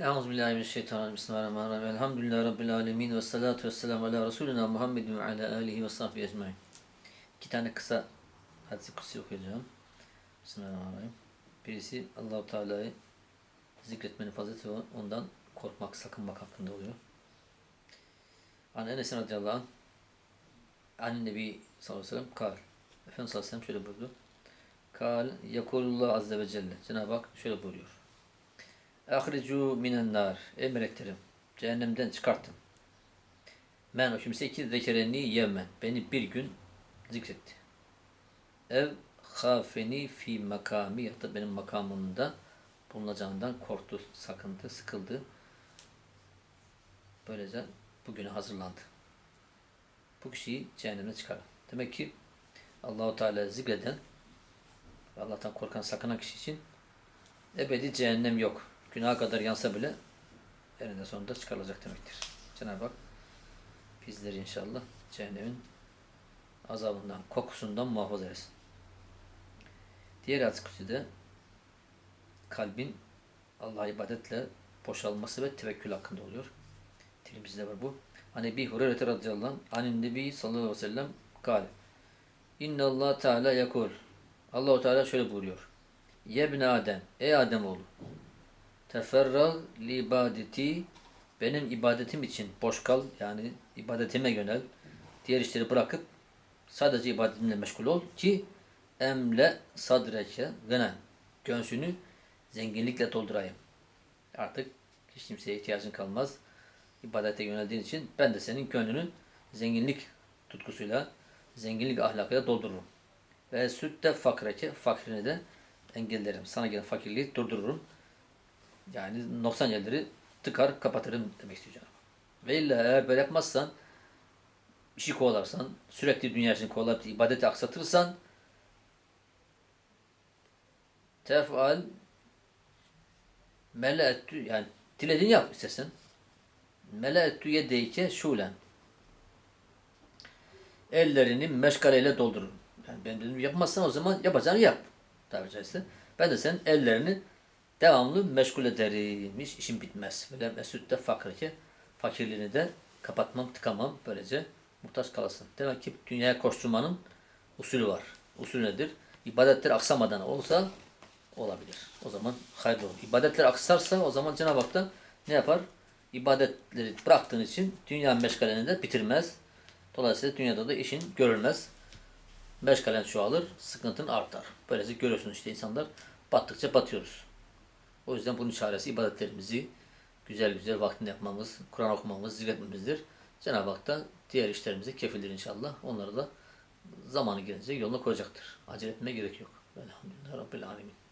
Euzubillahimineşşeytanirracim. Bismillahirrahmanirrahim. Elhamdülillahi Rabbil alemin. Ve salatu ve selamu ala Resulina Muhammedin ve ala alihi ve sahbihi ecmain. İki tane kısa hadis-i kutsi okuyacağım. Bismillahirrahmanirrahim. Birisi Allahu Teala'yı zikretmenin fazileti ve ondan korkmak, sakınmak hakkında oluyor. An Enes radıyallahu anh An Nebi sallallahu aleyhi ve sellem kal. Efendimiz sallallahu aleyhi ve sellem şöyle buyurdu. Kal yekulullah azze ve celle. Cenab-ı Hak şöyle buyuruyor. Ahricu minen nar. Ey meleklerim. Cehennemden çıkartın. Men o kimse ki zekereni yevmen. Beni bir gün zikretti. Ev khafeni fi makami ya da benim makamımda bulunacağından korktu, sakındı, sıkıldı. Böylece bugüne hazırlandı. Bu kişiyi cehennemden çıkarın. Demek ki Allahu Teala zikreden Allah'tan korkan, sakınan kişi için ebedi cehennem yok. Günaha kadar yansa bile eninde sonunda çıkarılacak demektir. Cenab-ı Hak bizleri inşallah cehennemin azabından, kokusundan muhafaza etsin. Diğer hadis de kalbin Allah'a ibadetle boşalması ve tevekkül hakkında oluyor. Dilimizde var bu. Hani bir Hureyre radıyallahu anh anin nebi sallallahu aleyhi ve sellem kal. İnna Allah Teala yakul. Allahu Teala şöyle buyuruyor. Yebne Adem, ey Adem oğlu. Teferral li ibadeti benim ibadetim için boş kal yani ibadetime yönel. Diğer işleri bırakıp sadece ibadetimle meşgul ol ki emle sadreke gınen göğsünü zenginlikle doldurayım. Artık hiç kimseye ihtiyacın kalmaz. İbadete yöneldiğin için ben de senin gönlünü zenginlik tutkusuyla, zenginlik ahlakıyla doldururum. Ve sütte fakreke, fakrini de engellerim. Sana gelen fakirliği durdururum. Yani noksan yerleri tıkar, kapatırım demek istiyor. Ve illa eğer böyle yapmazsan, işi kovalarsan, sürekli dünya için kovalayıp ibadeti aksatırsan, tefal mele'ettü yani dilediğini yap istesin. Mele'ettü yedeyke şulen. Ellerini meşgaleyle doldurun. Yani ben dedim yapmazsan o zaman yapacağını yap. Tabi caizse. Ben de senin ellerini devamlı meşgul ederimmiş. işim bitmez. Böyle mesütte fakirke fakirliğini de kapatmam, tıkamam. Böylece muhtaç kalasın. Demek ki dünyaya koşturmanın usulü var. Usul nedir? İbadetler aksamadan olsa olabilir. O zaman hayırlı olur. İbadetler aksarsa o zaman Cenab-ı Hak da ne yapar? İbadetleri bıraktığın için dünya meşgaleni de bitirmez. Dolayısıyla dünyada da işin görülmez. Meşgalen çoğalır, sıkıntın artar. Böylece görüyorsunuz işte insanlar battıkça batıyoruz. O yüzden bunun çaresi ibadetlerimizi güzel güzel vaktinde yapmamız, Kur'an okumamız, zikretmemizdir. Cenab-ı Hak da diğer işlerimizi kefildir inşallah. Onları da zamanı gelince yoluna koyacaktır. Acele etmeye gerek yok. Velhamdülillah Rabbil Alemin.